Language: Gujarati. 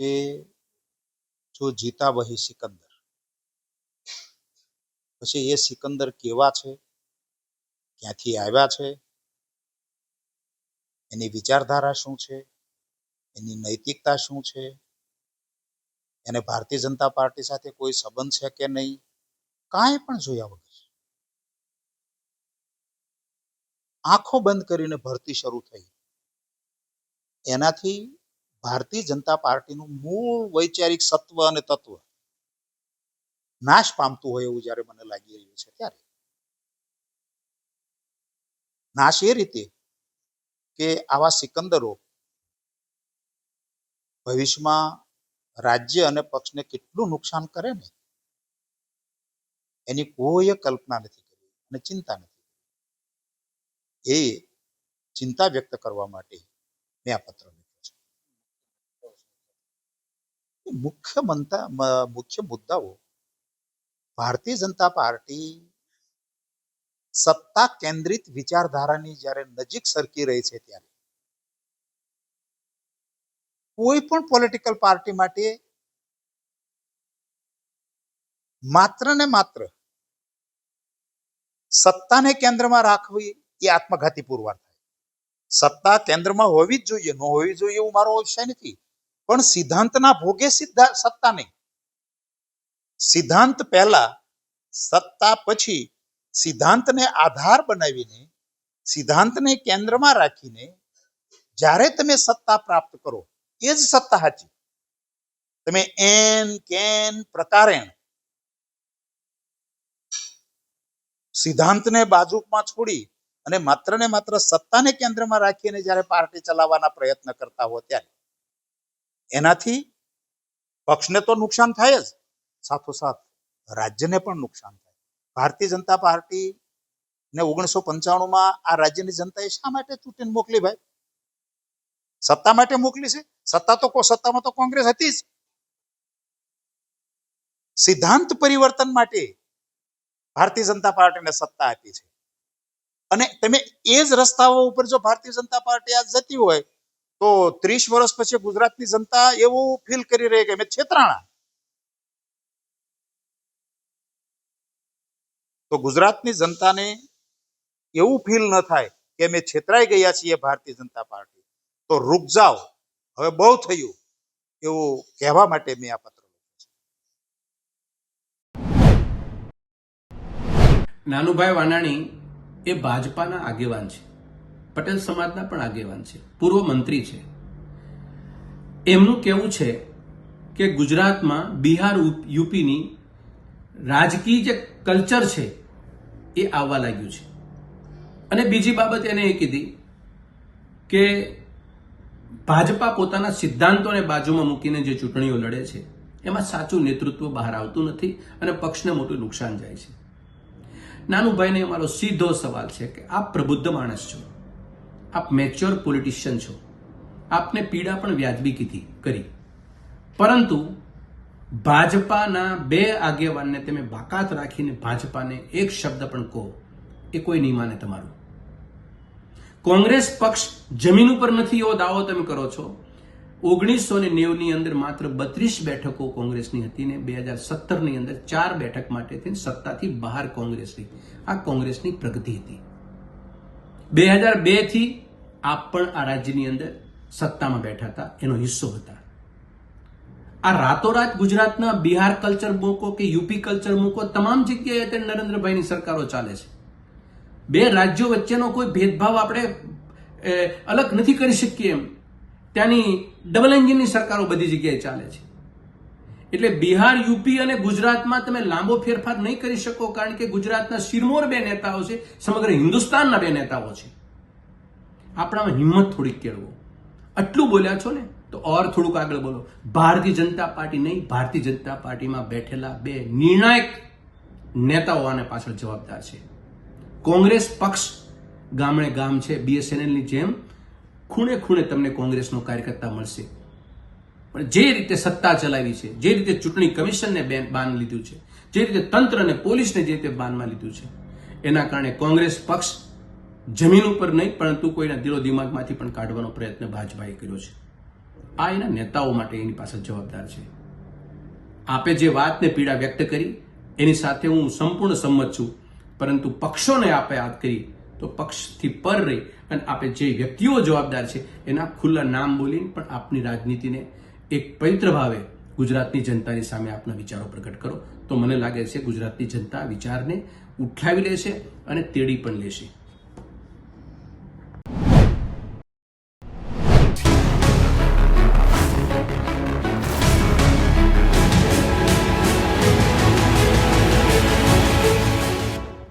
કે જો જીતા વહી સિકંદર. પછી એ સિકંદર કેવા છે? ક્યાંથી આવ્યા છે? એની વિચારધારા શું છે? એની નૈતિકતા શું છે? એને ભારતીય જનતા પાર્ટી સાથે કોઈ સંબંધ છે કે નહીં? કાંઈ પણ જોયા વગર. આંખો બંધ કરીને ભરતી શરૂ થઈ. એનાથી ભારતીય જનતા પાર્ટીનું મૂળ વૈચારિક સત્વ અને તત્વ નાશ પામતું હોય એવું જ્યારે મને લાગી રહ્યું છે ત્યારે. નાશ એ રીતે કે આવા સિકંદરો ભવિષ્યમાં રાજ્ય અને પક્ષને કેટલું નુકસાન કરે ને, એની કોઈ કલ્પના નથી કરી અને ચિંતા નથી એ ચિંતા વ્યક્ત કરવા માટે મેં આ પત્ર લખ્યો છે મુખ્ય મંતા મુખ્ય મુદ્દાઓ. ભારતીય જનતા પાર્ટી સત્તા કેન્દ્રિત વિચારધારાની જ્યારે નજીક સરકી રહી છે ત્યારે કોઈ પણ પોલિટિકલ પાર્ટી માટે માત્ર ને માત્ર સત્તાને કેન્દ્રમાં રાખવી એ આત્મઘાતી પુરવાર થાય. સત્તા કેન્દ્રમાં હોવી જ જોઈએ, ન હોવી જોઈએ એવું મારો અવશ્ય નથી. પણ સિદ્ધાંતના ભોગે સિદ્ધા, સત્તા નહીં. સિદ્ધાંત પહેલા, સત્તા પછી સિદ્ધાંતને આધાર બનાવીને, સિદ્ધાંતને કેન્દ્રમાં રાખીને જ્યારે તમે સત્તા પ્રાપ્ત કરો, એ જ સત્તા સાચી. તમે એન, કેન, પ્રકારેણ સિદ્ધાંતને બાજુમાં છોડી અને માત્ર ને માત્ર સત્તાને કેન્દ્રમાં રાખીને જ્યારે પાર્ટી ચલાવવાના પ્રયત્ન કરતા હો ત્યારે એનાથી પક્ષને તો નુકસાન થાય જ. સાથોસાથ રાજ્યને પણ નુકસાન થાય. ભારતીય જનતા પાર્ટી ને ઓગણીસો પંચાણુંમાં આ રાજ્યની જનતાએ શા માટે ચૂંટીને મોકલી ભાઈ? સત્તા માટે મોકલી છે? સત્તા તો સત્તામાં તો કોંગ્રેસ હતી જ. સિદ્ધાંત પરિવર્તન માટે ભારતીય જનતા પાર્ટીને સત્તા આપી છે. અને તમે એ જ રસ્તાઓ ઉપર જો ભારતીય જનતા પાર્ટી આજ જતી હોય તો ત્રીસ વર્ષ પછી ગુજરાતની જનતા એવું ફીલ કરી રહી કે અમે છેતરાણા. તો ગુજરાતની જનતાને એવું ફીલ ન થાય કે અમે છેતરાઈ ગયા છીએ ભારતીય જનતા પાર્ટી. તો રૂક જાઓ. હવે બહુ થયું એવું કહેવા માટે મેં આ પત્ર. નાનુભાઈ વાનાણી એ ભાજપાના આગેવાન છે. પટેલ સમાજના પણ આગેવાન છે, પૂર્વ મંત્રી છે. એમનું કહેવું છે કે ગુજરાતમાં બિહાર યુપીની રાજકીય જે કલ્ચર છે એ આવવા લાગ્યું છે. અને બીજી બાબત એને એ કીધી કે ભાજપા પોતાના સિદ્ધાંતોને બાજુમાં મૂકીને જે ચૂંટણીઓ લડે છે, એમાં સાચું નેતૃત્વ બહાર આવતું નથી અને પક્ષને મોટું નુકસાન જાય છે. નાનુભાઈને અમારો સીધો સવાલ છે કે આપ પ્રબુદ્ધ માણસ છો. આપ મેચ્યોર પોલિટિશિયન છો. આપને પીડા પણ વ્યાજબી કીધી, કરી. પરંતુ ભાજપાના બે આગેવાનને તમે બાકાત રાખીને ભાજપાને એક શબ્દ પણ કહો, એ કોઈ નહીં માને તમારું. કોંગ્રેસ પક્ષ જમીન ઉપર નથી, એવો દાવો તમે કરો છો. ઓગણીસો ને નેવની અંદર માત્ર બત્રીસ બેઠકો કોંગ્રેસની હતી ને બે હજાર સત્તરની અંદર ચાર બેઠક માટે થઈને સત્તાથી બહાર કોંગ્રેસ રહી આ કોંગ્રેસની પ્રગતિ હતી. બે હજાર બેથી આપ પણ આ રાજ્યની અંદર સત્તામાં બેઠા હતા. એનો હિસ્સો હતા. આ રાતોરાત ગુજરાતના બિહાર કલ્ચર મૂકો કે યુપી કલ્ચર મૂકો, તમામ જગ્યાએ અત્યારે નરેન્દ્રભાઈની સરકારો ચાલે છે. બે રાજ્યો વચ્ચેનો કોઈ ભેદભાવ આપણે અલગ નથી કરી શકીએ એમ. ત્યાંની ડબલ એન્જિનની સરકારો બધી જગ્યાએ ચાલે છે. એટલે બિહાર, યુપી અને ગુજરાતમાં તમે લાંબો ફેરફાર નહીં કરી શકો, કારણ કે ગુજરાતના શિરમોર બે નેતાઓ છે, સમગ્ર હિન્દુસ્તાનના બે નેતાઓ છે. આપણામાં હિંમત થોડીક કેળવો. આટલું બોલ્યા છો ને, તો ઓર થોડુંક આગળ બોલો. ભારતીય જનતા પાર્ટી નહીં, ભારતીય જનતા પાર્ટીમાં બેઠેલા બે નિર્ણાયક નેતાઓ આને પાછળ જવાબદાર છે. કોંગ્રેસ પક્ષ ગામડે ગામ છે, બીએસએનએલની જેમ ખૂણે ખૂણે તમને કોંગ્રેસનો કાર્યકર્તા મળશે. પણ જે રીતે સત્તા ચલાવી છે, જે રીતે ચૂંટણી કમિશનને બેન, બાન લીધું છે, જે રીતે તંત્ર અને પોલીસને જે રીતે બાનમાં લીધું છે, એના કારણે કોંગ્રેસ પક્ષ જમીન ઉપર નહીં, પરંતુ કોઈના દિલો દિમાગમાંથી પણ કાઢવાનો પ્રયત્ન ભાજપાએ કર્યો છે. આ એના નેતાઓ માટે એની પાસે જવાબદાર છે. આપે જે વાતને પીડા વ્યક્ત કરી, એની સાથે હું સંપૂર્ણ સંમત છું, પરંતુ પક્ષોને આપે વાત કરી, તો પક્ષથી પર રહી અને આપે જે વ્યક્તિઓ જવાબદાર છે, એના ખુલ્લા નામ બોલીને પણ આપની રાજનીતિને એક પવિત્ર ભાવે ગુજરાતની જનતાની સામે આપના વિચારો પ્રગટ કરો. તો મને લાગે છે ગુજરાતની જનતા વિચારને ઉઠાવી લેશે અને તેડી પણ લેશે.